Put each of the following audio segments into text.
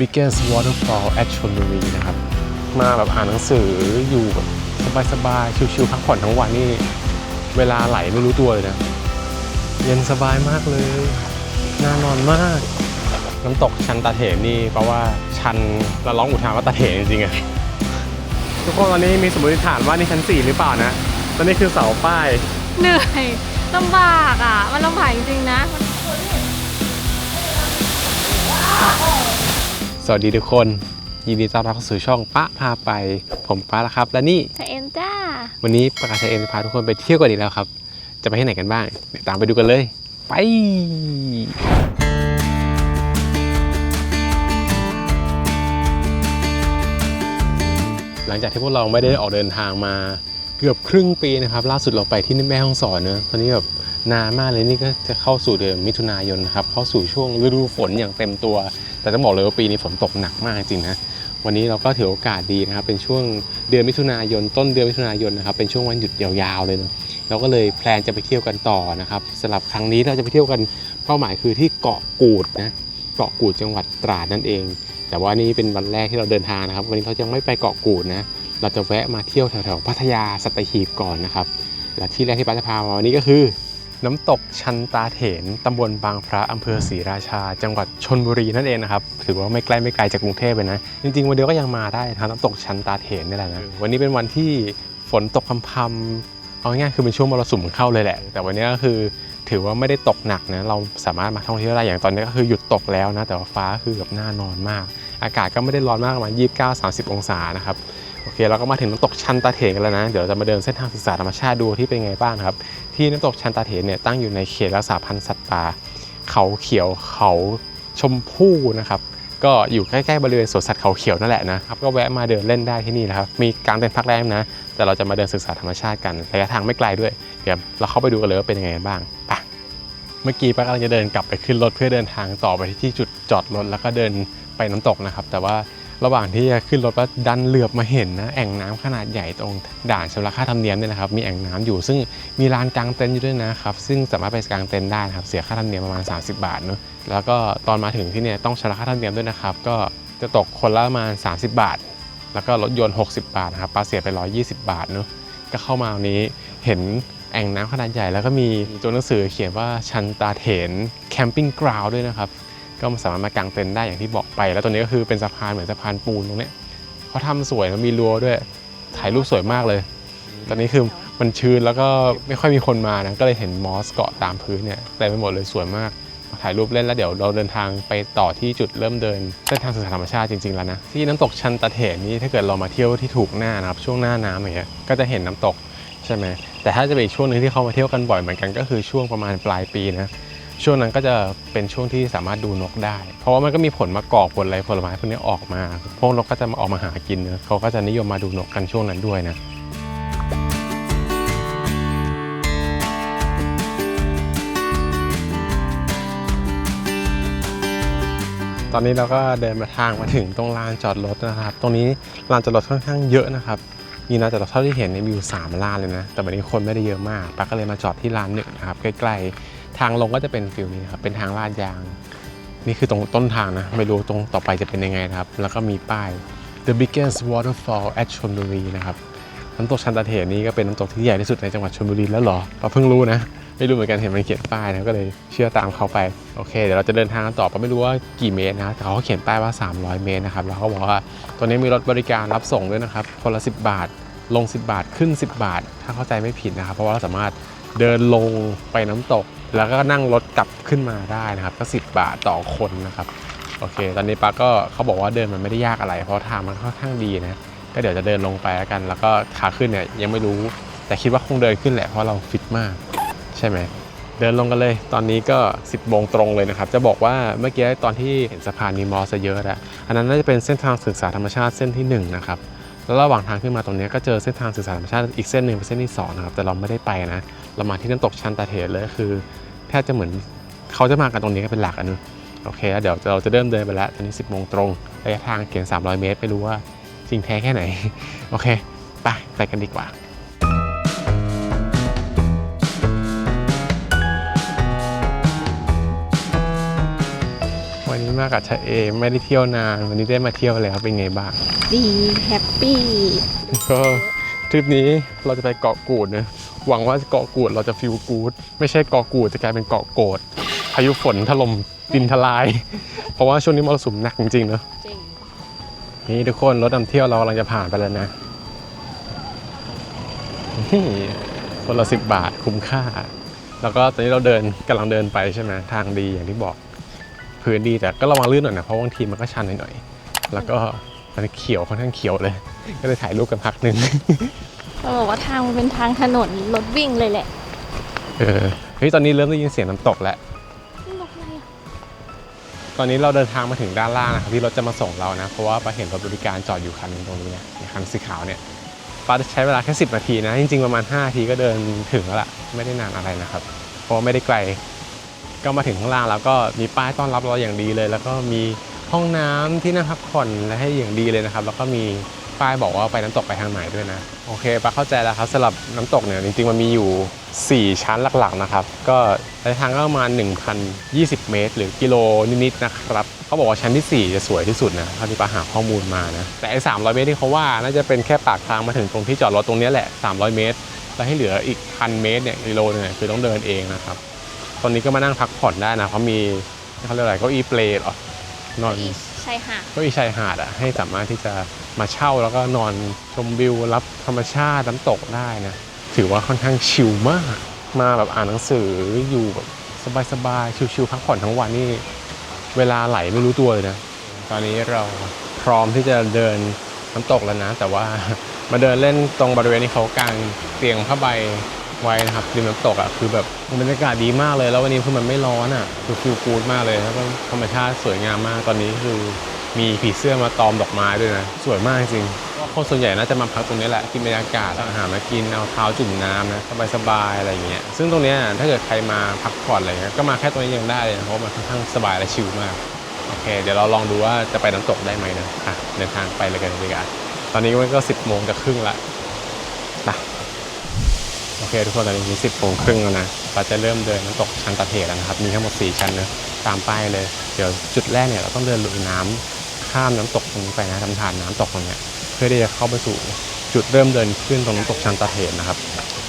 biggest waterfall at ชลบุรีนะครับ มาแบบอ่านหนังสืออยู่แบบสบายๆ ชิวๆพักผ่อนทั้งวันนี่ เวลาไหลไม่รู้ตัวเลยนะ เย็นสบายมากเลย น่านอนมาก น้ำตกชันตาเถนนี่เพราะว่าชันเราร้องอุทานว่าตาเถนจริงๆอะทุกคนตอนนี้มีสมมติฐานว่านี่ชั้น 4 หรือเปล่านะตอนนี้คือเสาป้าย เหนื่อยลำบากอะ มันลำบากจริงๆนะ สวัสดีทุกคน ยินดีต้อนรับเข้าสู่ช่องปะพาไป ผมป้าละครับ และนี่จะเอ็นจ้า วันนี้ประกาศชัยเอ็นจะพาทุกคนไปเที่ยวกันอีกแล้วครับ จะไปที่ไหนกันบ้าง เดี๋ยวตามไปดูกันเลย ไป หลังจากที่พวกเราไม่ได้ออกเดินทางมาเกือบครึ่งปีนะครับ ล่าสุดเราไปที่แม่ฮ่องสอนเนอะตอนนี้แบบนานมากเลยนี่ก็จะเข้าสู่เดือนมิถุนายนนะครับเข้าสู่ช่วงฤดูฝนอย่างเต็มตัว แต่ต้องบอกเลยว่าปีนี้ฝนตกหนักมากจริงนะวันนี้เราก็ถือโอกาสดีนะครับเป็นช่วงเดือนมิถุนายน ต้นเดือนมิถุนายนนะครับเป็นช่วงวันหยุดยาวๆเลยเนอะเราก็เลยแพลนจะไปเที่ยวกันต่อนะครับสำหรับครั้งนี้เราจะไปเที่ยวกันเป้าหมายคือที่เกาะกูดนะเกาะกูดจังหวัดตราดนั่นเอง แต่ว่านี่เป็นวันแรกที่เราเดินทางนะครับ วันนี้เรายังไม่ไปเกาะกูดนะเราจะแวะมาเที่ยวแถวๆพัทยาสัตหีบก่อนนะครับและที่แรกที่ป้าจะพามาวันนี้ก็คือ น้ำตกชันตาเถนตำบลบางพระอำเภอศรีราชา จังหวัดชนบุรีนั่นเองนะครับ ถือว่าไม่ใกล้ไม่ไกลจากกรุงเทพเลยนะ จริงๆวันเดียวก็ยังมาได้ทางน้ำตกชันตาเถนนี่แหละนะวันนี้เป็นวันที่ฝนตกพรำๆเอาง่ายๆคือเป็นช่วงมรสุมเข้าเลยแหละ แต่วันนี้ก็คือถือว่าไม่ได้ตกหนักนะเราสามารถมาท่องเที่ยวได้อย่างตอนนี้ก็คือหยุดตกแล้วนะแต่ว่าฟ้าคือแบบน่านอนมาก อากาศก็ไม่ได้ร้อนมากประมาณ29-30 องศานะครับโอเคเราก็มาถึงน้ำตกชันตาเถนกันแล้วนะ เดี๋ยวเราจะมาเดินเส้นทางศึกษาธรรมชาติดูที่เป็นไงบ้างครับ ที่น้ำตกชันตาเถนเนี่ยตั้งอยู่ในเขตรักษาพันธุ์สัตว์ป่าเขาเขียวเขาชมพู่นะครับ ก็อยู่ใกล้ๆบริเวณสวนสัตว์เขาเขียวนั่นแหละนะครับ ก็แวะมาเดินเล่นได้ที่นี่นะครับ มีกางเต็นท์พักแรมนะ แต่เราจะมาเดินศึกษาธรรมชาติกันระยะทางไม่ไกลด้วย เดี๋ยวเราเข้าไปดูกันเลยว่าเป็นยังไงกันบ้างไปเมื่อกี้ป้ากำลังจะเดินกลับไปขึ้นรถเพื่อเดินทางต่อไปที่จุดจอดรถแล้วก็เดินไปน้ำตกนะครับ แต่ว่า ระหว่างที่จะขึ้นรถก็ดันเหลือบมาเห็นนะแอ่งน้ำขนาดใหญ่ตรงด่านชำระค่าธรรมเนียมเนี่ยนะครับมีแอ่งน้ำอยู่ ซึ่งมีลานกางเต็นท์อยู่ด้วยนะครับซึ่งสามารถไปกางเต็นท์ได้นะครับเสียค่าธรรมเนียมประมาณ 30 บาทเนอะแล้วก็ตอนมาถึงที่เนี่ยต้องชำระค่าธรรมเนียมด้วยนะครับก็จะตกคนละประมาณ 30 บาท แล้วก็รถยนต์ 60 บาทครับปลาเสียไป 120 บาทเนอะก็เข้ามาวันนี้เห็นแอ่งน้ำขนาดใหญ่แล้วก็มีตัวหนังสือเขียนว่าชันตาเถนแคมปิ้งกราวด้วยนะครับ ก็สามารถมากางเต็นท์ได้อย่างที่บอกไป แล้วตัวนี้ก็คือเป็นสะพานเหมือนสะพานปูนตรงเนี้ยเขาทำสวยแล้วมีรั้วด้วยถ่ายรูปสวยมากเลย ตอนนี้คือมันชื้นแล้วก็ไม่ค่อยมีคนมานะก็เลยเห็นมอสเกาะตามพื้นเนี่ยเต็มไปหมดเลยสวยมากมาถ่ายรูปเล่นแล้วเดี๋ยวเราเดินทางไปต่อที่จุดเริ่มเดินเส้นทางศึกษาธรรมชาติจริงๆแล้วนะที่น้ำตกชันตะเถนนี่ถ้าเกิดเรามาเที่ยวที่ถูกหน้านะครับช่วงหน้าน้ำอย่างเงี้ยก็จะเห็นน้ำตกใช่ไหมแต่ถ้าจะเป็นอีกช่วงหนึงที่เขามาเที่ยวกันบ่อยเหมือนกันก็คือช่วงประมาณปลายปีนะ ช่วงนั้นก็จะเป็นช่วงที่สามารถดูนกได้ เพราะว่ามันก็มีผลมะกอกผลอะไรผลไม้พวกนี้ออกมา พวกนกก็จะมาออกมาหากินนะเขาก็จะนิยมมาดูนกกันช่วงนั้นด้วยนะตอนนี้เราก็เดินมาทางมาถึงตรงลานจอดรถนะครับ ตรงนี้ลานจอดรถค่อนข้างเยอะนะครับมีลานจอดรถเท่าที่เห็นเนี่ยมีอยู่สามลานเลยนะ แต่วันนี้คนไม่ได้เยอะมากปักก็เลยมาจอดที่ลานหนึ่งนะครับใกล้ๆ ทางลงก็จะเป็นฟิลนี้ครับเป็นทางลาดยาง นี่คือตรงต้นทางนะ ไม่รู้ตรงต่อไปจะเป็นยังไงนะครับ แล้วก็มีป้าย The biggest waterfall at ชลบุรีนะครับน้ำตกชันตาเถนนี่ก็เป็นน้ำตกที่ใหญ่ที่สุดในจังหวัดชลบุรีแล้วหรอเราเพิ่งรู้นะไม่รู้เหมือนกันเห็นมันเขียนป้ายนะก็เลยเชื่อตามเขาไปโอเคเดี๋ยวเราจะเดินทางกันต่อก็ไม่รู้ว่ากี่เมตรนะแต่เขาเขียนป้ายว่า 300 เมตรนะครับแล้วเขาบอกว่าตัวนี้มีรถบริการรับส่งด้วยนะครับคนละ 10 บาท ลง 10 บาทขึ้น 10 บาท ถ้าเข้าใจไม่ผิดนะครับ เพราะว่าเราสามารถเดินลงไปน้ำตก แล้วก็นั่งรถกลับขึ้นมาได้นะครับก็10 บาทต่อคนนะครับโอเค ตอนนี้ปาก็เขาบอกว่าเดินมันไม่ได้ยากอะไร เพราะทางมันค่อนข้างดีนะก็เดี๋ยวจะเดินลงไปแล้วกัน แล้วก็ขาขึ้นเนี่ยยังไม่รู้ แต่คิดว่าคงเดินขึ้นแหละเพราะเราฟิตมาก ใช่ไหมเดินลงกันเลย ตอนนี้ก็ 10โมงตรงเลยนะครับ จะบอกว่าเมื่อกี้ตอนที่เห็นสะพานมีมอสเยอะอะอันนั้นน่าจะเป็นเส้นทางศึกษาธรรมชาติเส้นที่หนึ่งนะครับแล้วระหว่างทางขึ้นมาตรงนี้ก็เจอเส้นทางศึกษาธรรมชาติอีกเส้นหนึ่งเป็นเส้นที่สองนะครับแต่เราไม่ได้ไปนะ เรามาที่น้ำตกชันตาเถนเลยก็คือแทบจะเหมือนเขาจะมากันตรงนี้ก็เป็นหลักอันนึงโอเคแล้วเดี๋ยวเราจะเริ่มเดินไปแล้วตอนนี้ 10โมงตรงระยะทางเขียน 300 เมตร ไม่รู้ว่าจริงแท้แค่ไหน โอเค ไป ไปกันดีกว่านวันนี้มากับชาเอมไม่ได้เที่ยวนาน วันนี้ได้มาเที่ยวแล้วเป็นไงบ้าง ดี แฮปปี้ก็ทริปนี้เราจะไปเกาะกูดนะ หวังว่าเกาะกูดเราจะฟิลกูดไม่ใช่เกาะกูดจะกลายเป็นเกาะโกดพายุฝนถล่มดินทลาย เพราะว่าช่วงนี้มรสุมหนักจริงๆเนอะจริง นี่ทุกคนรถนำเที่ยวเรากำลังจะผ่านไปแล้วนะนี่คนละสิบบาทคุ้มค่า แล้วก็ตอนนี้เราเดินกำลังเดินไปใช่ไหมทางดีอย่างที่บอกพื้นดีแต่ก็ระวังลื่นหน่อยนะเพราะบางทีมันก็ชันหน่อยๆแล้วก็มันเขียวค่อนข้างเขียวเลย ก็เลยถ่ายรูปกันพักหนึ่ง เขาบอกว่าทางมันเป็นทางถนนรถวิ่งเลยแหละ เออเฮ้ยตอนนี้เริ่มได้ยินเสียงน้ำตกแล้วนี่รถอะไรอะตอนนี้เราเดินทางมาถึงด้านล่างนะครับที่รถจะมาส่งเรานะ เพราะว่าป้าเห็นรถบริการจอดอยู่คันหนึงตรงนี้นะในคันสีขาวเนี่ยป้าใช้เวลาแค่ 10 นาทีนะ จริงๆ ประมาณ 5 นาทีก็เดินถึงแล้วล่ะ ไม่ได้นานอะไรนะครับ เพราะว่าไม่ได้ไกล ก็มาถึงข้างล่างแล้วก็มีป้ายต้อนรับเราอย่างดีเลย แล้วก็มีห้องน้ำที่นั่งพักผ่อนและให้อย่างดีเลยนะครับ แล้วก็มี ป้ายบอกว่าไปน้ำตกไปทางไหนด้วยนะ โอเคป้าเข้าใจแล้วครับสำหรับน้ำตกเนี่ยจริงๆมันมีอยู่ 4 ชั้นหลักๆนะครับ ก็ระยะทางก็ประมาณ1,020 เมตร หรือกิโลนิดๆนะครับเขาบอกว่าชั้นที่ 4 จะสวยที่สุดนะเท่าที่ป้าหาข้อมูลมานะแต่ไอ้300 เมตรที่เขาว่าน่าจะเป็นแค่ปากทางมาถึงตรงที่จอดรถตรงนี้แหละ 300 เมตร แล้วให้เหลืออีกพันเมตรเนี่ยกิโลนึงเนี่ยคือต้องเดินเองนะครับตอนนี้ก็มานั่งพักผ่อนได้นะเขามีเขาเรียกอะไรก็อีเปลเหรอนอน ชายหาด เก็อีชายหาดอะให้สามารถที่จะมาเช่าแล้วก็นอนชมวิวรับธรรมชาติน้ำตกได้นะ ถือว่าค่อนข้างชิลมาก มาแบบอ่านหนังสืออยู่แบบสบายๆชิลๆพักผ่อนทั้งวันนี่เวลาไหลไม่รู้ตัวเลยนะ ตอนนี้เราพร้อมที่จะเดินน้ำตกแล้วนะ แต่ว่ามาเดินเล่นตรงบริเวณที่เขากางเตียงผ้าใบ ไว้นะครับริมน้ำตกอะคือแบบบรรยากาศดีมากเลย แล้ววันนี้คือมันไม่ร้อนอะคือฟิลกูดมากเลยแล้วก็ธรรมชาติสวยงามมากตอนนี้คือมีผีเสื้อมาตอมดอกไม้ด้วยนะ สวยมากจริงคนส่วนใหญ่น่าจะมาพักตรงนี้แหละกินบรรยากาศอาหารมากินเอาเท้าจุ่มน้ำนะสบายๆอะไรอย่างเงี้ยซึ่งตรงเนี้ยถ้าเกิดใครมาพักผ่อนอะไรเงี้ยก็มาแค่ตรงนี้ยังได้เลยนะเพราะมันค่อนข้างสบายและชิลมากโอเค เดี๋ยวเราลองดูว่าจะไปน้ำตกได้ไหมนะอะเดินทางไปเลยกันดีกว่าตอนนี้มันก็สิบโมงจะครึ่งละ เคทุกคนตอนนี้สิบโมงครึ่งแล้วนะเราจะเริ่มเดินน้ำตกชันตะเถระนะครับ มีทั้งหมด 4 ชั้นนะตามป้ายเลย เดี๋ยวจุดแรกเนี่ยเราต้องเดินลุยน้ำข้ามน้ำตกตรงนี้ไปนะทำทานน้ำตกตรงเนี้ยเพื่อที่จะเข้าไปสู่จุดเริ่มเดินขึ้นตรงน้ำตกชันตะเถรนะครับ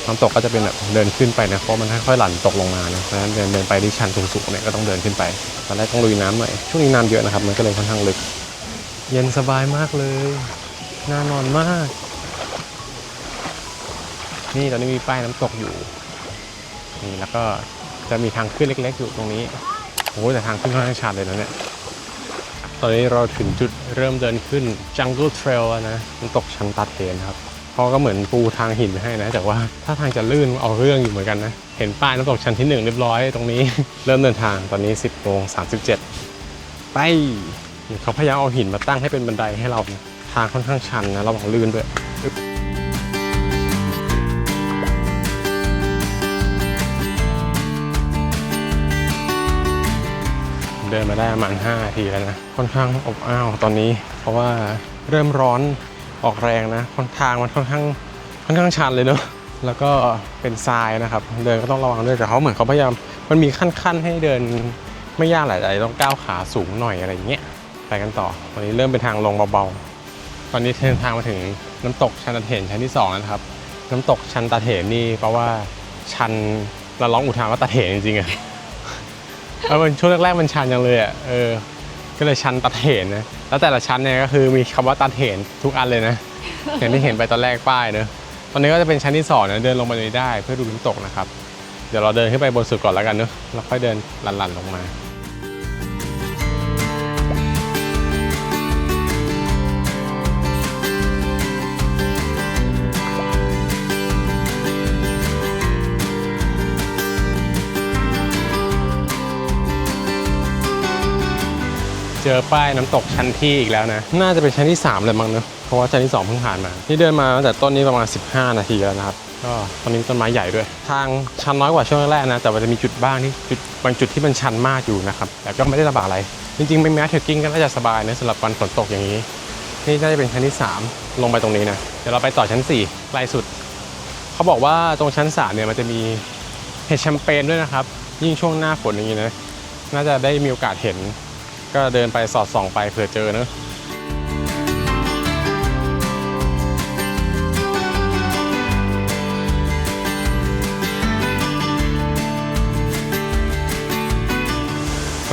น้ำตกก็จะเป็นแบบเดินขึ้นไปนะเพราะมันค่อยๆหลั่นตกลงมานะเพราะฉะนั้นเดินเดินไปที่ชันสูงๆเนี่ยก็ต้องเดินขึ้นไปตอนแรกต้องลุยน้ำหน่อยช่วงนี้น้ำเยอะนะครับมันก็เลยค่อนข้างลึก เย็นสบายมากเลยน่านอนมาก นี่ตอนนี้มีป้ายน้ำตกอยู่ นี่แล้วก็จะมีทางขึ้นเล็ก ๆ อยู่ตรงนี้โอ้โหแต่ทางขึ้นค่อนข้างชันเลยนะเนี่ยตอนนี้เราถึงจุดเริ่มเดินขึ้น Jungle Trail นะน้ำตกชันตาเทนครับเขาก็เหมือนปูทางหินให้นะ แต่ว่าถ้าทางจะลื่นเอาเรื่องอยู่เหมือนกันนะ เห็นป้ายน้ำตกชั้นที่หนึ่งเรียบร้อยตรงนี้ เริ่มเดินทางตอนนี้ 10โมง37ไปเขาพยายามเอาหินมาตั้งให้เป็นบันไดให้เรา ทางค่อนข้างชันนะระวังลื่นด้วย เดินมาได้ประมาณ5นาทีแล้วนะ ค่อนข้างอบอ้าวตอนนี้ เพราะว่าเริ่มร้อนออกแรงนะค่อนทางมันค่อนข้างค่อนข้างชันเลยเนอะแล้วก็เป็นทรายนะครับ เดินก็ต้องระวังด้วยแต่เขาเหมือนเขาพยายามมันมีขั้นๆให้เดินไม่ยากหลายแต่ต้องก้าวขาสูงหน่อยอะไรอย่างเงี้ยไปกันต่อตอนนี้เริ่มเป็นทางลงเบาๆ ตอนนี้เดินทางมาถึงน้ำตกชันตะเถนชั้นที่สองแล้วนะครับ น้ำตกชันตะเถนนี่เพราะว่าชันเราร้องอุทานว่าตะเถนจริงๆอะ เออมันช่วงแรกๆมันชันจังเลยอะเออก็เลยชันตัดเหนนะแล้วแต่ละชั้นเนี่ยก็คือมีคำว่าตัดเหนทุกอันเลยนะอย่างที่เห็นไปตอนแรกป้ายเนอะตอนนี้ก็จะเป็นชั้นที่สองนะเดินลงมาเลยได้เพื่อดูน้ำตกนะครับ เดี๋ยวเราเดินขึ้นไปบนสุดก่อนแล้วกันเนอะแล้วค่อยเดินหลั่นๆลงมา เจอป้ายน้ำตกชั้นที่อีกแล้วนะ น่าจะเป็นชั้นที่ 3 เลยมั้งเนอะเพราะว่าชั้นที่ 2 เพิ่งผ่านมา นี่เดินมาตั้งแต่ต้นนี้ประมาณ 15 นาทีแล้วนะครับ ก็ตอนนี้ต้นไม้ใหญ่ด้วย ทางชันน้อยกว่าช่วงแรกนะ แต่ว่าจะมีจุดบ้างที่จุดบางจุดที่มันชันมากอยู่นะครับ แต่ก็ไม่ได้ลำบากอะไร จริงๆไม่แม้เทรคกิ้งก็น่าจะสบายนะสำหรับวันฝนตกอย่างนี้ นี่น่าจะเป็นชั้นที่ 3 ลงไปตรงนี้นะ เดี๋ยวเราไปต่อชั้น4ไกลสุด เขาบอกว่าตรงชั้น3เนี่ยมันจะมีเห็ดแชมเปญด้วยนะครับ ยิ่งช่วงหน้าฝนอย่างนี้นะ น่าจะได้มีโอกาสเห็น ก็เดินไปสอดส่องไปเผื่อเจอเนอะ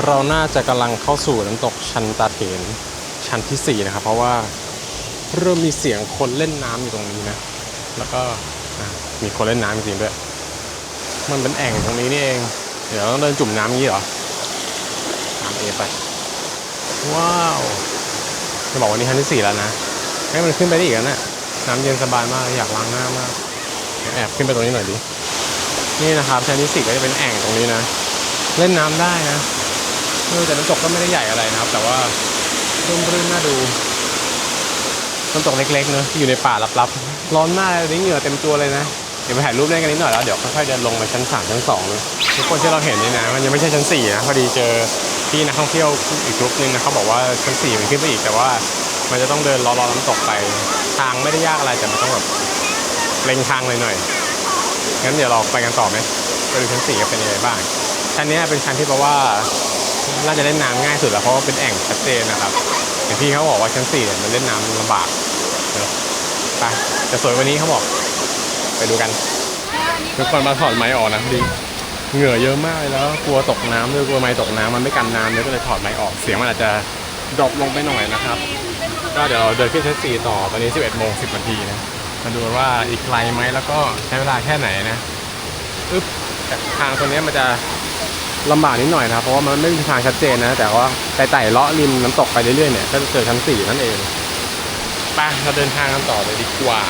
เราน่าจะกำลังเข้าสู่น้ำตกชันตาเถนชั้นที่ 4 นะครับ เพราะว่าเริ่มมีเสียงคนเล่นน้ำอยู่ตรงนี้นะ แล้วก็มีคนเล่นน้ำจริงด้วย มันเป็นแอ่งตรงนี้นี่เอง เดี๋ยวต้องเดินจุ่มน้ำงี้เหรอตามเอไป ว้าวจะบอกวันนี้ชั้นที่สี่แล้วนะให้มันขึ้นไปได้อีกแล้วนะน้ำเย็นสบายมากอยากล้างหน้ามากแอบขึ้นไปตรงนี้หน่อยดินี่นะครับชั้นที่สี่ก็จะเป็นแอ่งตรงนี้นะ เล่นน้ำได้นะเออแต่น้ำตกก็ไม่ได้ใหญ่อะไรนะครับ แต่ว่าร่มรื่นน่าดูน้ำตกเล็กๆเนอะที่อยู่ในป่าลับๆร้อนมากเลยนี่เหงื่อเต็มตัวเลยนะเดี๋ยวไปถ่ายรูปเล่นกันนิดหน่อยแล้วเดี๋ยวค่อยๆเดินลงไปชั้นสามชั้นสองเลยทุกคนที่เราเห็นนี่นะ มันยังไม่ใช่ชั้นสี่นะพอดีเจอ พี่นักท่องเที่ยวอีกกลุ่มนึงนะเขาบอกว่าชั้นสี่มันขึ้นไปอีกแต่ว่า มันจะต้องเดินล้อๆน้ำตกไป ทางไม่ได้ยากอะไรแต่มันต้องแบบเล็งทางเลยหน่อยงั้นเดี๋ยวเราไปกันต่อไหมไปดูชั้นสี่เป็นยังไงบ้างชั้นเนี้ยเป็นชั้นที่แปลว่าน่าจะเล่นน้ำง่ายสุดแล้วเพราะว่าเป็นแอ่งชัดเจนนะครับอย่างพี่เขาบอกว่าชั้นสี่เนี่ยมันเล่นน้ำลำบากเนอะไปจะสวยวันนี้เขาบอก ไปดูกัน ทุกคนมาถอดไม้ออกนะพอดี เหงื่อเยอะมากเลยแล้วกลัวตกน้ำด้วยกลัวไม้ตกน้ำมันไม่กันน้ำเลยก็เลยถอดไม้ออกเสียงมันอาจจะดรอปลงไปหน่อยนะครับก็เดี๋ยวเราเดินขึ้นชั้นสี่ต่อตอนนี้ 11โมง10นาทีนะมาดูว่าอีกไกลไหมแล้วก็ใช้เวลาแค่ไหนนะอึ๊บทางตรงนี้มันจะลำบากนิดหน่อยนะครับเพราะว่ามันไม่มีทางชัดเจนนะ แต่ว่าไต่ๆเลาะริมน้ำตกไปเรื่อยๆเนี่ยก็จะเจอชั้นสี่นั่นเองไปเราเดินทางกันต่อเลยดีกว่า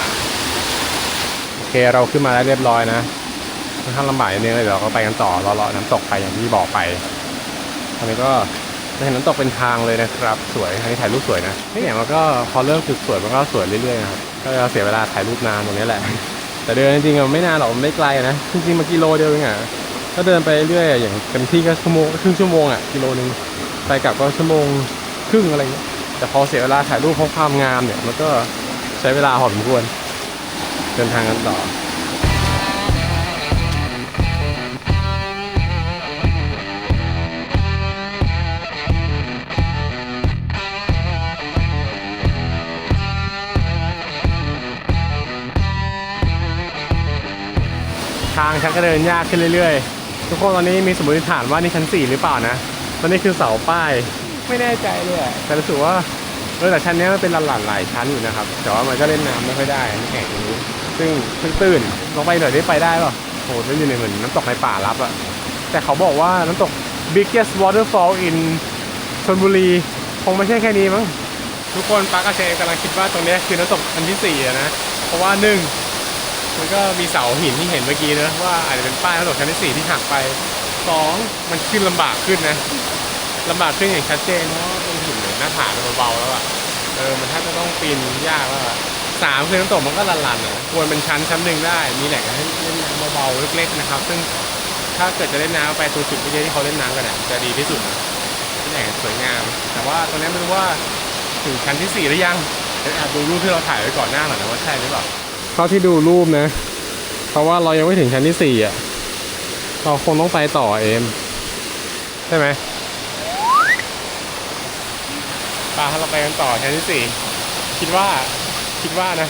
โอเคเราขึ้นมาแล้วเรียบร้อยนะ ค่อนข้างลำบากนิดนึงเลยเดี๋ยวเราก็ไปกันต่อเลาะน้ำตกไปอย่างที่บอกไปตอนนี้ก็จะเห็นน้ำตกเป็นทางเลยนะครับ สวยอันนี้ถ่ายรูปสวยนะนี่อย่างมันก็พอเริ่มจุดสวยมันก็สวยเรื่อยๆนะครับก็จะเสียเวลาถ่ายรูปนานตรงนี้แหละ แต่เดินจริงๆอะไม่นานหรอกมันไม่ไกลนะจริงๆมากิโลเดียวเองอะก็เดินไปเรื่อยๆอย่างเต็มที่ก็ชั่วโมงครึ่งชั่วโมงอะกิโลนึงไปกลับก็ชั่วโมงครึ่งอะไรเงี้ยแต่พอเสียเวลาถ่ายรูปเพราะความงามเนี่ยมันก็ใช้เวลาพอมควรเดินทางกันต่อ ทางชักก็เดินยากขึ้นเรื่อยๆ ทุกคนตอนนี้มีสมมติฐานว่านี่ชั้น 4 หรือเปล่านะมันนี่คือเสาป้าย ไม่แน่ใจเลยอะแต่รู้สึกว่าเออแต่ชั้นนี้มันเป็นหลั่นๆหลายชั้นอยู่นะครับ แต่ว่ามันก็เล่นน้ำไม่ค่อยได้แข่งตรงนี้ ซึ่งตื้นๆลงไปหน่อยได้ไปได้ป่ะโหมันอยู่ในเหมือนน้ำตกในป่าลับอะแต่เขาบอกว่าน้ำตก biggest waterfall in ชลบุรีคงไม่ใช่แค่นี้มั้งทุกคนปาร์กบเชฟกำลังคิดว่าตรงเนี้ยคือน้ำตกอันที่สี่อะนะ เพราะว่าหนึ่ง มันก็มีเสาหินที่เห็นเมื่อกี้นะว่าอาจจะเป็นป้ายน้ำตกชั้นที่สี่ที่หักไปสองมันขึ้นลำบากขึ้นนะลำบากขึ้นอย่างชัดเจนเพราะว่าเป็นหินเหมือนหน้าผามันเบาๆแล้วอะเออมันถ้าจะต้องปีนยากแล้วอะสามคือน้ำตกมันก็ลันๆอะควรเป็นชั้นชั้นหนึ่งได้ มีแหล่งให้เล่นน้ำเบาๆเล็กๆนะครับ ซึ่งถ้าเกิดจะเล่นน้ำไปตัวจุดที่ที่เขาเล่นน้ำกันอะจะดีที่สุดนะแหล่งสวยงาม แต่ว่าตอนนี้ไม่รู้ว่าถึงชั้นที่สี่หรือยังเดี๋ยวแอบดูรูปที่เราถ่ายไว้ก่อนหน้าหน่อยนะว่าใช่หรือเปล่า เท่าที่ดูรูปนะ เพราะว่าเรายังไม่ถึงชั้นที่สี่อะ เราคงต้องไปต่อเอมใช่ไหมปาเราไปกันต่อชั้นที่สี่คิดว่าคิดว่านะ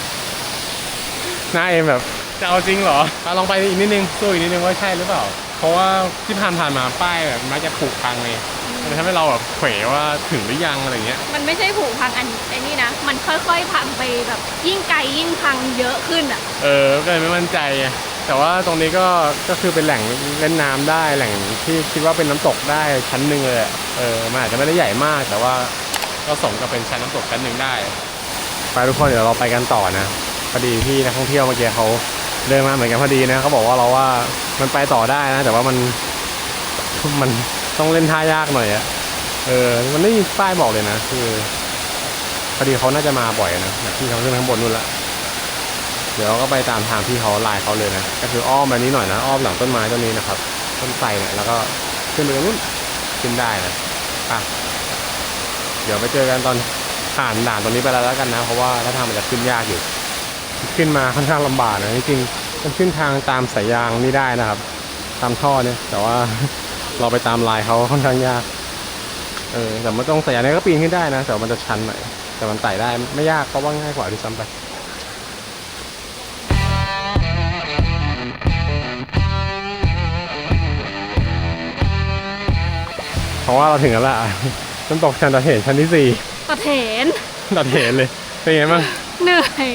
หน้าเอมแบบจะเอาจริงเหรอปาลองไปอีกนิดนึงสู้อีกนิดนึงว่าใช่หรือเปล่า เพราะว่าที่ผ่านผ่านๆมาป้ายแบบมักจะผูกพังเลย มันทำให้เราแบบเขวว่าถึงหรือยังอะไรเงี้ย มันไม่ใช่ผูกพังอันไอ้นี่นะ มันค่อยๆพังไปแบบยิ่งไกลยิ่งพังเยอะขึ้นอะ เออ ก็เลยไม่มั่นใจไงแต่ว่าตรงนี้ก็ ก็คือเป็นแหล่งเล่นน้ำได้ แหล่งที่คิดว่าเป็นน้ำตกได้ชั้นหนึ่งเลยอะเออ มันอาจจะไม่ได้ใหญ่มาก แต่ว่าก็สมกับเป็นชั้นน้ำตกชั้นหนึ่งได้ ไปทุกคนเดี๋ยวเราไปกันต่อนะพอดีที่นักท่องเที่ยวเมื่อกี้เขาเดินมาเหมือนกันพอดีนะเขาบอกว่าเราว่ามันไปต่อได้นะ แต่ว่ามันมัน ต้องเล่นท่ายากหน่อยอะเออ มันไม่มีป้ายบอกเลยนะ คือพอดีเขาน่าจะมาบ่อยนะแบบที่เขาขึ้นข้างบนนู่นละเดี๋ยวก็ไปตามทางที่เขาไลน์เขาเลยนะ ก็คืออ้อมแบบนี้หน่อยนะอ้อมหลังต้นไม้ต้นนี้นะครับ ต้นไทรเนี่ยแล้วก็ขึ้นไปตรงนู้นขึ้นได้นะอะเดี๋ยวไปเจอกันตอนผ่านด่านตรงนี้ไปแล้วแล้วกันนะ เพราะว่าถ้าทางมันจะขึ้นยากอยู่ ขึ้นมาค่อนข้างลำบากนะจริงๆมันขึ้นทางตามสายยางนี่ได้นะครับ ตามท่อเนี่ยแต่ว่า เราไปตามลายเขาค่อนข้างยาก เออ แต่มันต้องใส่อันนี้ก็ปีนขึ้นได้นะ แต่ว่ามันจะชันหน่อย แต่มันไต่ได้ไม่ยากเพราะว่าง่ายกว่าที่ซ้ำไปเพราะว่าเราถึงแล้วล่ะน้ำตกชันตะเถนชั้นที่สี่ตะเถนตะเถนเลย เป็นไงบ้าง เหนื่อย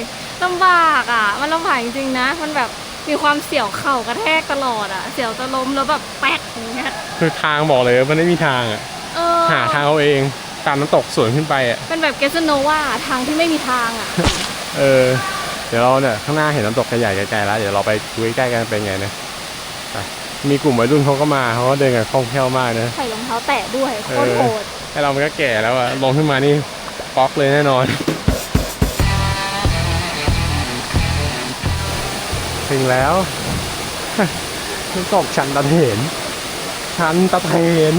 ลำบากอะ มันลำบากจริงๆนะ มันแบบ มีความเสียวเข่ากระแทกตลอดอะ เสียวจะล้มแล้วแบบแป๊กอย่างเงี้ยคือทางบอกเลยว่ามันไม่มีทางอะเออหาทางเอาเองตามน้ำตกสวนขึ้นไปอะเป็นแบบเกสโนว่าทางที่ไม่มีทางอะ เออ เดี๋ยวเราเนี่ยข้างหน้าเห็นน้ำตกใหญ่ๆไกลๆแล้ว เดี๋ยวเราไปดูใกล้ๆกันเป็นไงนะไปมีกลุ่มวัยรุ่นเขาก็มาเขาก็เดินกันคล่องแคล่วมากนะใส่รองเท้าแตะด้วยโคตรโหดไอเรามันก็แก่แล้วอะลงขึ้นมานี่ป๊อกเลยแน่นอน ถึงแล้วน้ำตกชันตะเถนชันตะเถน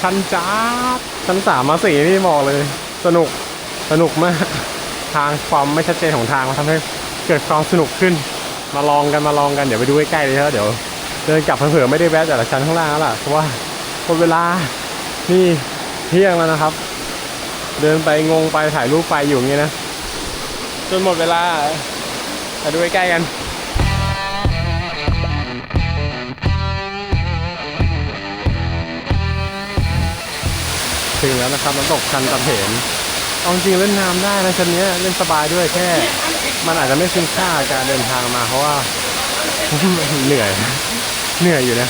ชันจ้าชั้นสามมาสี่นี่บอกเลย สนุกสนุกมาก ทางความไม่ชัดเจนของทางมันทำให้เกิดความสนุกขึ้น มาลองกันมาลองกันเดี๋ยวไปดูใกล้ๆเลยแล้วเดี๋ยวเดินกลับเผื่อไม่ได้แวะแต่ละชั้นข้างล่างแล้วล่ะเพราะว่าหมดเวลานี่เที่ยงแล้วนะครับ เดินไปงงไปถ่ายรูปไปอยู่อย่างเงี้นะจนหมดเวลามาดูใกล้ๆกัน ถึงแล้วนะครับน้ำตกชันตะเถนเอาจริงๆเล่นน้ำได้นะชั้นนี้เล่นสบายด้วยแค่ มันอาจจะไม่คุ้มค่าการเดินทางมาเพราะว่าเหนื่อยเหนื่อยอยู่นะ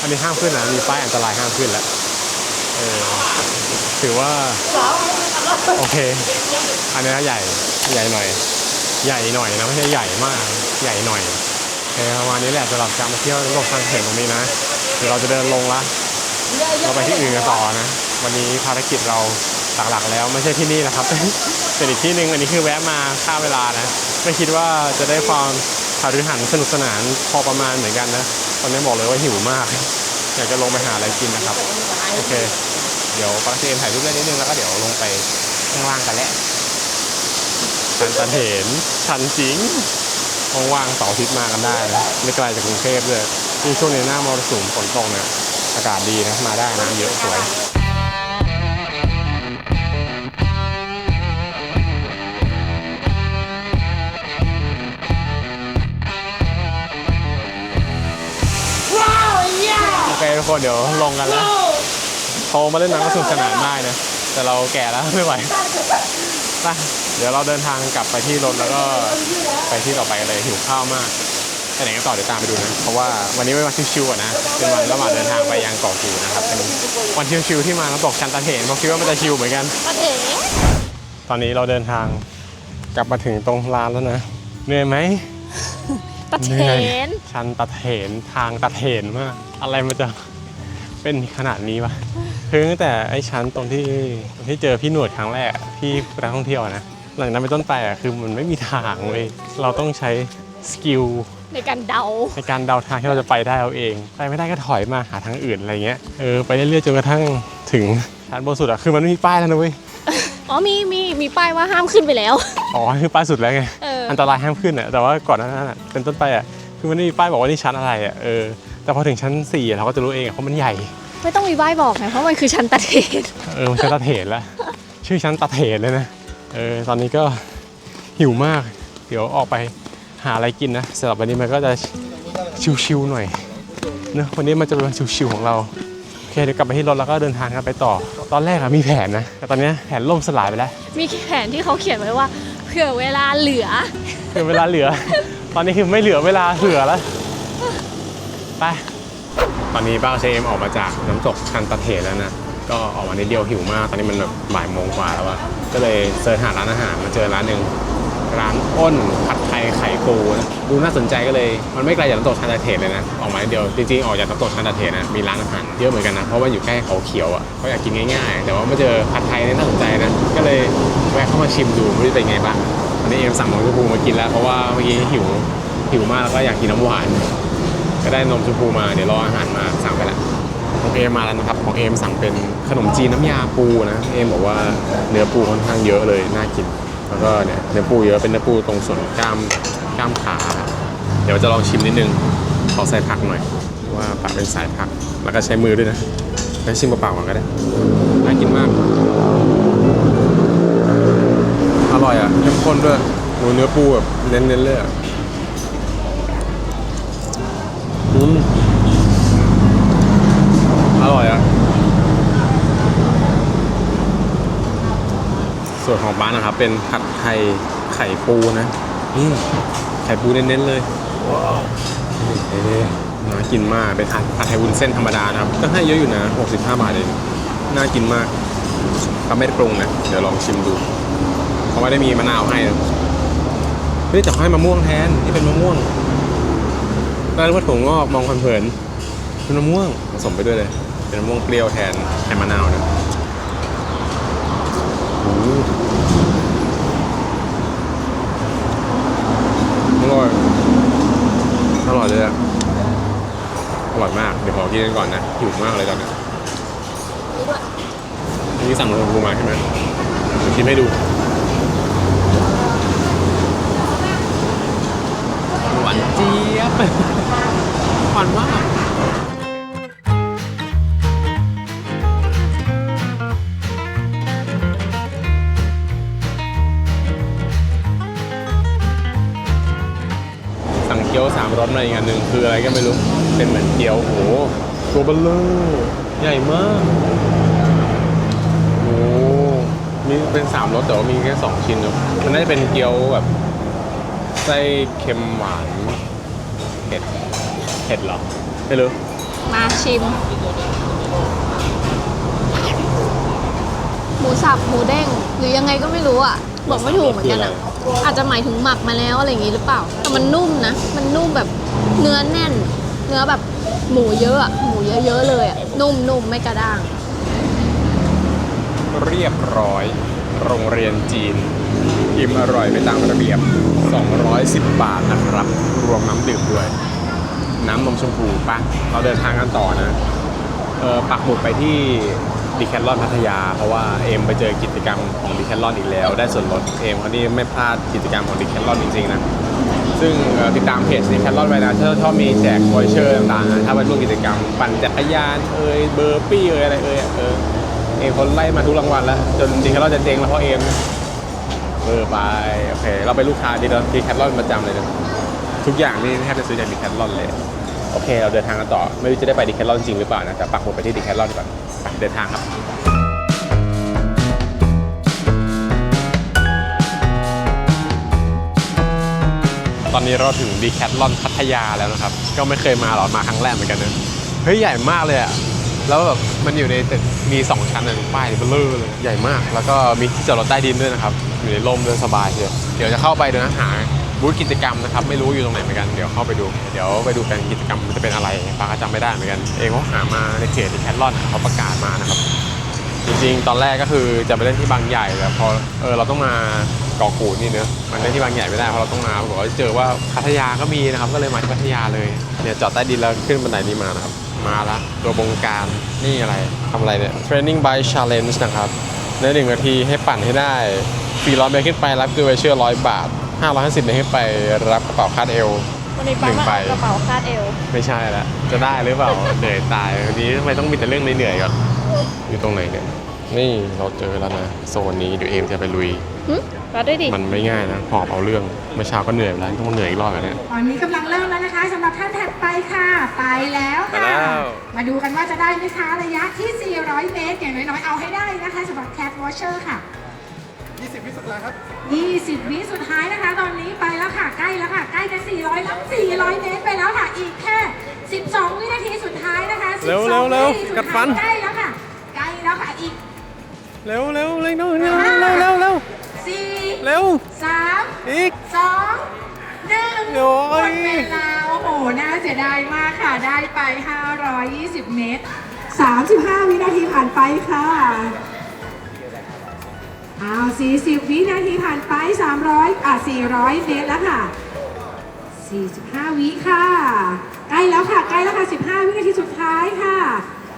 อันนี้ห้ามขึ้นนะมีป้ายอันตรายห้ามขึ้นแล้วเออถือว่าโอเค อันนี้ใหญ่ใหญ่หน่อย ใหญ่หน่อยนะไม่ใช่ใหญ่มากใหญ่หน่อยโอเคประมาณนี้แหละสำหรับการมาเที่ยวน้ำตกทางเห็นตรงนี้นะ เดี๋ยวเราจะเดินลงละ เราไปที่อื่นกันต่อนะ วันนี้ภารกิจเราหลักๆแล้วไม่ใช่ที่นี่นะครับ เป็นอีกที่หนึ่งอันนี้คือแวะมาค่าเวลานะ ไม่คิดว่าจะได้ความหารือหันสนุกสนานพอประมาณเหมือนกันนะตอนนี้บอกเลยว่าหิวมาก อยากจะลงไปหาอะไรกินนะครับ โอเค เดี๋ยวปักเจนถ่ายรูปได้นิดนึงแล้วก็เดี๋ยวลงไปข้างล่างกันแหละชันตะเถนชันจริงว่างๆเสาร์อาทิตย์มากันได้นะไม่ไกลจากกรุงเทพเลยยิ่งช่วงนี้หน้ามรสุมฝนตกเนี่ย อากาศดีนะ มาได้น้ำเยอะสวยโอเคทุกคนเดี๋ยวลงกันแล้วโทรมาเล่นน้ำก็สนุกสนานได้นะ แต่เราแก่แล้วไม่ไหวไปเดี๋ยวเราเดินทางกลับไปที่รถแล้วก็ไปที่ต่อไปกันเลยหิวข้าวมาก ไปไหนกันต่อเดี๋ยวตามไปดูนะเพราะว่าวันนี้เป็นวันชิวๆอะนะเป็นวันระหว่างเดินทางไปยังเกาะกูดนะครับเป็นวันชิวๆที่มาน้ำตกชันตะเถนเพราะคิดว่ามันจะชิวเหมือนกันตะเถนตอนนี้เราเดินทางกลับมาถึงตรงร้านแล้วนะเหนื่อยไหมตะเถหนื่อยนชันตะเถนทางตะเถนมากอะไรมันจะเป็นขนาดนี้วะคือตั้งแต่ไอ้ชั้นตรงที่ตรงที่เจอพี่หนวดครั้งแรกอะที่นักท่องเที่ยวอะนะหลังจากนั้นเป็นต้นไปอะคือมันไม่มีทางเว้ยเราต้องใช้สกิล ในการเดา ในการเดาทางที่เราจะไปได้เอาเอง ไปไม่ได้ก็ถอยมาหาทางอื่นอะไรเงี้ย เออไปเรื่อยๆจนกระทั่งถึงชั้นบนสุดอะคือมันไม่มีป้ายแล้วนะเว้ย อ๋อมีมีมีป้ายว่าห้ามขึ้นไปแล้ว อ๋อคือป้ายสุดแล้วไง เอออันตรายห้ามขึ้นอะแต่ว่าก่อนหนานั้นอะเป็นต้นไปอะคือมันไม่มีป้ายบอกว่านี่ชั้นอะไรอะเออ แต่พอถึงชั้น4อะเราก็จะรู้เองอะเพราะมันใหญ่ ไม่ต้องมีป้ายบอกไงเพราะมันคือชั้นตะเถนเออมันชั้นตะเถนแล้ว ชื่อชั้นตะเถนเลยนะ เออตอนนี้ก็หิวมาก เดี๋ยวออกไป หาอะไรกินนะสำหรับวันนี้มันก็จะชิวๆหน่อยเนอะวันนี้มันจะเป็นวันชิวๆของเราโอเคเดี๋ยวกลับไปที่รถแล้วก็เดินทางกันไปต่อ ตอนแรกอะมีแผนนะแต่ตอนเนี้ยแผนล่มสลายไปแล้วมีแผนที่เขาเขียนไว้ว่าเผื่อเวลาเหลือคือเวลาเหลือ ตอนนี้คือไม่เหลือเวลาเหลือแล้วไปตอนนี้ป้าเชมออกมาจากน้ำตกชันตะเถนแล้วนะก็ออกมาในเดียวหิวมาก ตอนนี้มันแบบบ่ายโมงกว่าแล้วอะก็เลยเสิร์ชหาร้านอาหารมาเจอร้านหนึ่ง ร้านอ้นผัดไทยไข่ปูนะดูน่าสนใจก็เลย มันไม่ไกลจากน้ำตกชันตะเถนเลยนะ ออกมาในเดียว จริงๆ ออกจากน้ำตกชันตะเถนนะ มีร้านอาหารเยอะเหมือนกันนะ เพราะว่าอยู่ใกล้เขาเขียวอะก็อยากกินง่ายๆ แต่ว่ามาเจอผัดไทยเนี่ยน่าสนใจนะ ก็เลยแวะเข้ามาชิมดูไม่รู้เป็นไงบ้างวันนี้เอ็มสั่งนมชมพูมากินแล้วเพราะว่าเมื่อกี้หิวหิวมากแล้วก็อยากกินน้ำหวาน ก็ได้นมชมพูมาเดี๋ยวรออาหารมาสั่งไปละของเอมมาแล้วนะครับของเอมสั่งเป็นขนมจีนน้ำยาปูนะเอมบอกว่าเนื้อปูค่อนข้างเยอะเลยน่ากิน แล้วก็เนี่ยเนื้อปูเยอะเป็นเนื้อปูตรงส่วนกล้ามกล้ามขาเดี๋ยวจะลองชิมนิดนึงขอใส่ผักหน่อยว่าปากเป็นสายผักแล้วก็ใช้มือด้วยนะไปชิมเปล่าๆก่อนก็ได้น่ากินมาก อร่อยอะเข้มข้นด้วยหมูเนื้อปูแบบเน้นๆเลยอะอืมอร่อยอะ ส่วนของบ้านนะครับ เป็นผัดไทยไข่ปูนะนี่ไข่ปูเน้นๆเลยเอ๊ะน่ากินมากเป็นผัดผัดไทยวุ้นเส้นธรรมดานะครับ ก็ให้เยอะอยู่นะ 65 บาทเองน่ากินมากเขาไม่ได้ปรุงนะ เดี๋ยวลองชิมดูเขาไม่ได้มีมะนาวให้นะเฮ้ยแต่เขาให้มะม่วงแทนที่เป็นมะม่วงตอนแรกว่าถั่วงอกมองเผินๆเป็นมะม่วงผสมไปด้วยเลย เป็นมะม่วงเปรี้ยวแทนแทนมะนาวนะโอ้โหอ ร่อย อร่อยเลยอะอร่อยมาก เดี๋ยวขอกินกันก่อนนะหิวมากเลยตอนนี้นี่สั่งลงกูมาใช่ไหมเดี๋ยวชิมให้ดูหวานเจี๊ยบหวานมาก เกี๊ยวสามรสมาอีกอันหนึ่งคืออะไรก็ไม่รู้ เป็นเหมือนเกี๊ยวโอ้โหตัวเบลเลอร์ใหญ่มากโอ้โหมีเป็นสามรสแต่ว่ามีแค่สองชิ้นเนอะมันน่าจะเป็นเกี๊ยวแบบไส้เค็มหวานเผ็ดเผ็ดเหรอไม่รู้มาชิม หมูสับหมูเด้งหรือยังไงก็ไม่รู้อะบอกไม่ถูกเหมือนกันอะ อาจจะหมายถึงหมักมาแล้วอะไรอย่างงี้หรือเปล่า แต่มันนุ่มนะ มันนุ่มแบบเนื้อแน่น เนื้อแบบหมูเยอะอะหมูเยอะๆเลยอะนุ่มๆไม่กระด้าง เรียบร้อย โรงเรียนจีน อิ่มอร่อยไปตามระเบียบ 210 บาทนะครับ รวมน้ำดื่มด้วย น้ำนมชมพูปะเราเดินทางกันต่อนะ เออปักหมุดไปที่ ดีแคทลอนพัทยา เพราะว่าเอมไปเจอกิจกรรมของดีแคทลอนอีกแล้ว ได้ส่วนลดเอมเขานี่ไม่พลาดกิจกรรมของดีแคทลอนจริงๆนะซึ่งติดตามเพจดีแคทลอนไว้นะถ้าชอบมีแจกวอยเชอร์ต่างๆนะถ้าไปร่วมกิจกรรมปั่นจักรยานเอ่ยเบอร์ปี้เอ่ยอะไรเอ่ยเออเอมเขาไล่มาทุกรางวัลแล้วจนดีแคทลอนจะเจ๊งแล้วเพราะเอมเออไปโอเคเราเป็นลูกค้าดีดีแคทลอนประจำเลยนะทุกอย่างนี่แทบจะซื้อจากดีแคทลอนเลย โอเค เราเดินทางกันต่อ ไม่รู้จะได้ไปดีแคทลอนจริงหรือเปล่านะ แต่ปักหมุดไปที่ดีแคทลอนก่อนเดินทางครับตอนนี้เราถึงดีแคทลอนพัทยาแล้วนะครับ ก็ไม่เคยมาหรอกมาครั้งแรกเหมือนกันนะเฮ้ย ใหญ่มากเลยอะแล้วแบบมันอยู่ในตึกมี 2 ชั้นเลยป้ายเบลอเลยใหญ่มาก แล้วก็มีที่จอดรถใต้ดินด้วยนะครับ อยู่ในร่มเดินสบายเชียวเดี๋ยวจะเข้าไปเดูนหา บูธกิจกรรมนะครับไม่รู้อยู่ตรงไหนเหมือนกันเดี๋ยวเข้าไปดู เดี๋ยวไปดูกันกิจกรรมมันจะเป็นอะไรฟ้าก็จำไม่ได้เหมือนกันเองเขาหามาในเพจแคทลอนเขาประกาศมานะครับจริงๆ ตอนแรกก็คือจะไปเล่นที่บางใหญ่แต่พอเออเราต้องมาเกาะกูดนี่เนอะมันเล่นที่บางใหญ่ไม่ได้เพราะเราต้องมาบอกว่าเจอว่าพัทยาก็มีนะครับก็เลยมาที่พัทยาเลยเนี่ยจอดใต้ดินแล้วขึ้นบันไดนี้มานะครับมาละตัวบงการนี่อะไรทำอะไรเนี่ย training by challenge นะครับในหนึ่งนาทีให้ปั่นให้ได้400เมตรขึ้นไปรับคือไวเชื่อ100บาท 550เมตรขึ้นไปรับกระเป๋าคาดเอว วันนี้หนึ่งใบกระเป๋าคาดเอว ไม่ใช่แล้วจะได้หรือเปล่า เหนื่อยตายวันนี้ทำไมต้องมีแต่เรื่องเหนื่อยๆก่อนอยู่ตรงไหนเนี่ยนี่เราเจอแล้วนะโซนนี้เดี๋ยวเอมจะไปลุยหึรัดด้วยดิ มันไม่ง่ายนะหอบเอาเรื่องเมื่อเช้าก็เหนื่อยไปแล้วต้องเหนื่อยอีกรอบแบบนี้ตอนนี้กำลังเริ่มแล้วนะคะสำหรับท่านถัดไปค่ะ ไปแล้วไปค่ะแล้วมาดูกันว่าจะได้ไหมคะระยะที่ 400 เมตรอย่างน้อยๆ เอาให้ได้นะคะสำหรับ Cat Watcher ค่ะ 20วิสุดท้ายครับ 20 วิสุดท้ายนะคะ ตอนนี้ไปแล้วค่ะ ใกล้แล้วค่ะ ใกล้จะ 400 แล้ว 400 เมตรไปแล้วค่ะ อีกแค่ 12 วินาทีสุดท้ายนะคะเร็วเร็วเร็วกัดฟัน ใกล้แล้วค่ะ ใกล้แล้วค่ะ อีก เร็วเร็วเร่งเร็วเร็วเร็วเร็วเร็วสี่เร็วสามอีกสองหนึ่งหมดเวลาโอ้โห น่าเสียดายมากค่ะ ได้ไป 520 เมตร 35 วินาทีผ่านไปค่ะ อ้าว40 วินาทีผ่านไป 300อะ400 เมตรแล้วค่ะ 45 วิค่ะ ใกล้แล้วค่ะใกล้แล้วค่ะ 15 วินาทีสุดท้ายค่ะ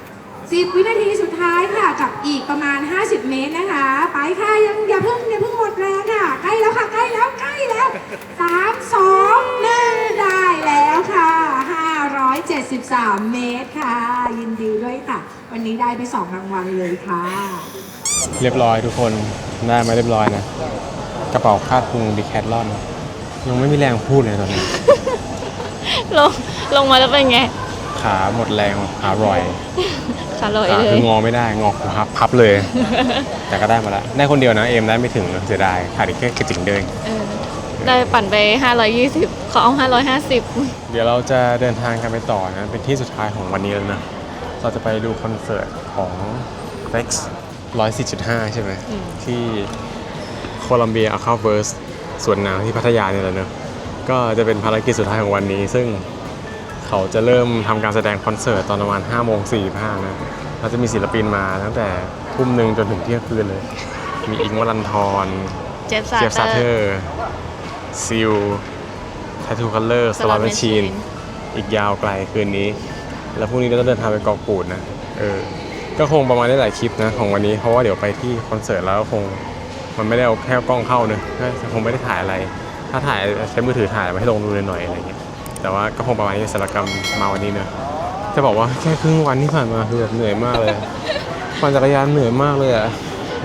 10 วินาทีสุดท้ายค่ะ กับอีกประมาณ 50 เมตรนะคะ ไปค่ะยังอย่าเพิ่งอย่าเพิ่งหมดแรงค่ะ ใกล้แล้วค่ะใกล้แล้วใกล้แล้ว 3 2 1 ได้แล้วค่ะ 573 เมตรค่ะ ยินดีด้วยค่ะ วันนี้ได้ไปสองรางวัลเลยค่ะ เรียบร้อยทุกคนได้มาเรียบร้อยนะ กระเป๋าคาดพุงดีแคทลอนยังไม่มีแรงพูดเลยตอนนี้ ลงลงมาแล้วเป็นไง ขาหมดแรงขาลอยขาลอยขาเลคืยองอไม่ได้งอพับพับเลย แต่ก็ได้มาแล้วได้คนเดียวนะเอมได้ไม่ถึงเสียดายขาดอีกแค่กระจิ๋งเดินเออได้ปั่นไป 520เขาเอา 550 เดี๋ยวเราจะเดินทางกันไปต่อนะเป็นที่สุดท้ายของวันนี้แล้วนะ เราจะไปดูคอนเสิร์ตของ Rex 104.5ใช่ไหมอืมที่โคลัมเบียอาคาเวิร์สสวนน้ำที่พัทยาเนี่ยแหละเนอะก็จะเป็นภารกิจสุดท้ายของวันนี้ ซึ่งเขาจะเริ่มทำการแสดงคอนเสิร์ตตอนประมาณ5โมง45นะเราจะมีศิลปินมาตั้งแต่ทุ่มหนึ่งจนถึงเที่ยงคืนเลย มีอิงค์วรันทรเจฟซาเจฟซาเทเตออร์ร์ซิลแททูคัลเลอร์สลอตแมชชีนอีกยาวไกลคืนนี้ แล้วพรุ่งนี้เราจะเดินทางไปเกาะกูดนะ เออ ก็คงประมาณได้หลายคลิปนะของวันนี้เพราะว่าเดี๋ยวไปที่คอนเสิร์ตแล้วคงมันไม่ได้เอาแค่กล้องเข้าเนอะคงไม่ได้ถ่ายอะไร ถ้าถ่ายใช้มือถือถ่ายมาให้ลงดูหน่อยๆอะไรเงี้ยแต่ว่าก็คงประมาณนี้สำหรับกรรมมาวันนี้เนอะจะบอกว่าแค่ครึ่งวันที่ผ่านมาคือแบบเหนื่อยมากเลยปั่นจักรยานเหนื่อยมากเลยอะ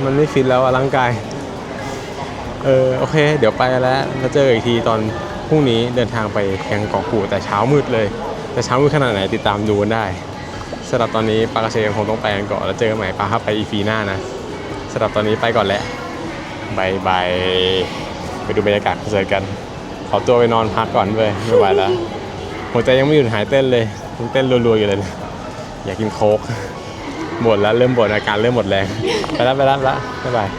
มันไม่ฟิตแล้วอะร่างกายเออโอเค เดี๋ยวไปแล้วแล้วเจออีกทีตอนพรุ่งนี้เดินทางไปยังเกาะกูแต่เช้ามืดเลย แต่เช้ามืดขนาดไหนติดตามดูกันได้ สำหรับตอนนี้ปากกาเชยังคงต้องไปกันก่อนแล้วเจอกันใหม่ปาครับไปอีฟีหน้านะสำหรับตอนนี้ไปก่อนแหละบายบายไปดูบรรยากาศคอนเสิร์ตกัน ขอตัวไปนอนพักก่อนเลยไม่ไหวแล้วหัวใจยังไม่หยุดหายเต้นเลยยังเต้นรัวๆอยู่เลยอยากกินโค้กหมดแล้วเริ่มบ่นอาการเริ่มหมดแรงไปแล้วไปแล้วละบ๊ายบาย